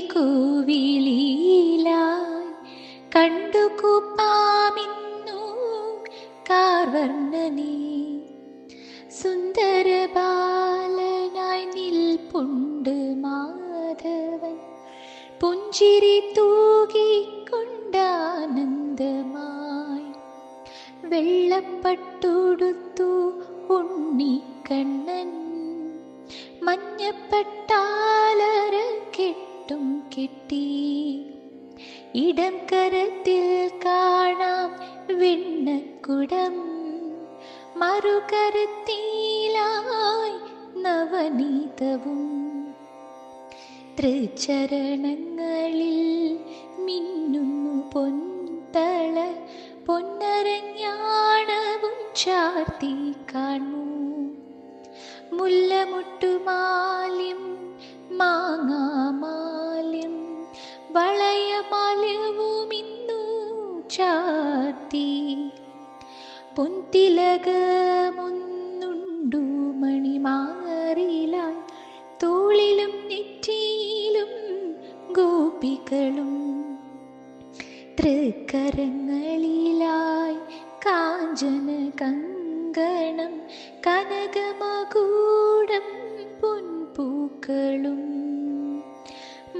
കോവിലീലായി കണ്ടു കൂപ്പാമിന്നു കാർവർണനീ. സുന്ദര ബാലനായി നിൽപ്പുണ്ട് മാധവൻ. പുഞ്ചിരി തൂകിക്കൊണ്ടാനന്ദമായി വെള്ളപ്പട്ടുടുത്തു ഉണ്ണിക്കണ്ണൻ. മഞ്ഞപ്പെട്ടാലര കെട്ടും കെട്ടി. ഇടം കരത്തിൽ കാണാം വെണ്ണക്കുടം. മറുകരത്തിലായി നവനീതവും. തൃച്ചരണങ്ങളിൽ മിന്നുന്നു പൊന്തള പൊന്നരഞ്ഞാണവും ചാർത്തി കാണൂ. മുല്ലമുട്ടുമാല്യം വളയമാല്യവുമിന്നു ചാത്തി പൊന്തിലകമൊന്നുണ്ടു മണിമാറിലായി. തോളിലും നെറ്റിയിലും ഗോപികളും തൃക്കരങ്ങളിലായി. കാഞ്ചന കങ്കണം കനകമകൂടം പൊൻപൂക്കളും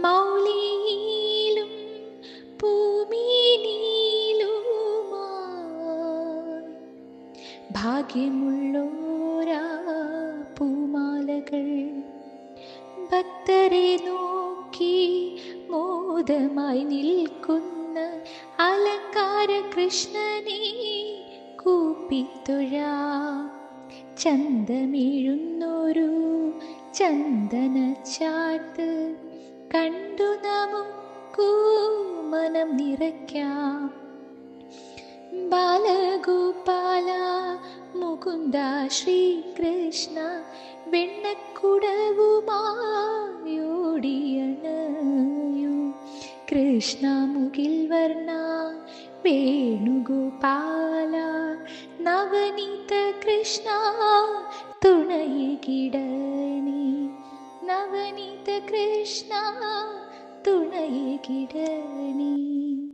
മൗലിയിലും ഭാഗ്യമുള്ളോരാ പൂമാലകൾ. ഭക്തരെ നോക്കി മോദമായി നിൽക്കുന്ന അലങ്കാര കൃഷ്ണനെ കൂപ്പിത്തുഴ ചന്തമീഴുന്നൊരു ചന്ദന ചാട്ട് കണ്ടു നമുക്കൂ മനം നിറയ്ക്കാം. ബാലഗോപാല മുകുന്ദ ശ്രീകൃഷ്ണ വെണ്ണക്കുടവുമായോടിയണയു. കൃഷ്ണ മുകിൽ വർണ വേണുഗോപാല നവനീത കൃഷ്ണ തുണയകിടണി നവനീത കൃഷ്ണ തുണയികിടണി